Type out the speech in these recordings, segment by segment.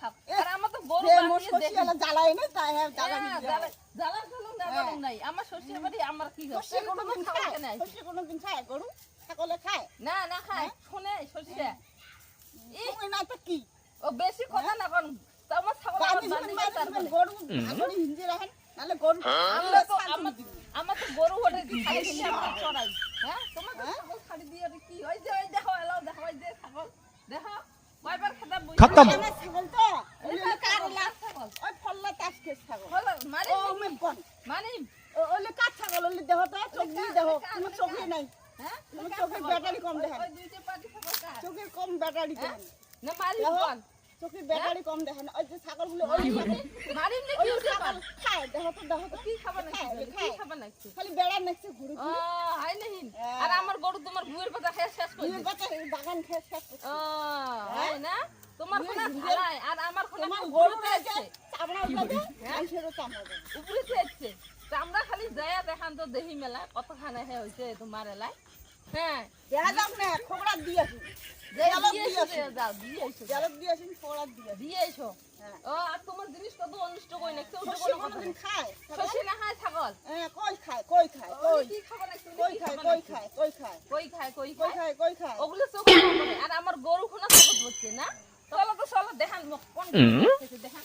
খাও আর আমার তো গরু না তাই হ্যাঁ জ্বালা দিয়ে জ্বালা- জ্বালার জন্য না। নাই। আমার শ্বশুর বাড়ি আমার কি শশী কোনোদিন খায় কেনে আইছে? কোনোদিন খায় গরু ছাগলে খায়। না না খায়। শুনে শ্বশুরে ই, না তো কি? ও বেশি কথা না কোন। তোমার ছাগল আগত বাঁধি বান্ধি শুনে তারপরে। গরু আগরে হিন্দি রাখেন নাহলে গরু আমরা তো আমার আমার তো গরু ওঠে খালি দিয়ে চড়াই। হ্যাঁ? তোমার? ছাগল ছাড়ি দিয়ে কি? ওই যে ওই দেখো এলাও দেখো ওই যে ছাগল। দেখো কয়বার খেতা খতম। আমার ছাগল তো ওই এটা যে কার ছাগল, লা- ছাগল ওই ফল্লা তাস খেস ছাগল হলো মারি ও মে বন মারি ও- ওলে কার ছাগল ওলে দেহ তো চোখ দিয়ে দেহ। কার, চোখে নাই। হ্যাঁ? তোমার চোখের ব্যাটারি কম ওই- দেখেন। ওই দুইটা পাটি ছাগল কার চোখের কম ব্যাটারি হ্যাঁ? না মারি দেখো। বল ব্যাটারি কম দেখেন। ওই যে ছাগলগুলো ওই সাথে মারি কি ছাগল খায় দেহ তো দেহ তো। কি খাবার নাকি কি খাবার নাকি খালি বেড়া নেছে ঘুরে ও হাই নাহি হ্যাঁ। আর আমার গরু তোমার বুয়ের পাতা খেয়ে শেষ করে দুই বাচ্চা বাগান খেয়ে শেষ করছে। ও হাই না? তোমার কোনা ভালাই আর আমার কোনা গরু গরু আছে আছে চামড়া মানুষেরও চামড়া উপরে চেয়েছে আমরা খালি যায় দেখান তো দেখি মেলা কতখানে হে হয়েছে তোমার এলাই হ্যাঁ। বেড়া যাক না খোকড়া দিয়ে আসুন যে জালক দিয়ে দিয়ে এসো আসুন। রে, যাও দিয়ে এসো। জালক দিয়ে আসুন খোকড়া দিয়ে আসুন দিয়ে এসো। হ্যাঁ। ও আর তোমার জিনিস কত অনিষ্ট কই না কেউ তো শশী কোনো কথা কোনোদিন নেই খায় শশী না খায় ছাগল? হ্যাঁ কই খায় কই খায় ওই কই? কি খাবার লাগছে কই খায় খায় কই খায়? কই খায় কই কই খায়? খায় খায়? ওগুলো চোখ করে আর আমার গরু খোনা চোখ হচ্ছে না? চলো তো দেখান দেখান।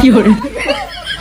কি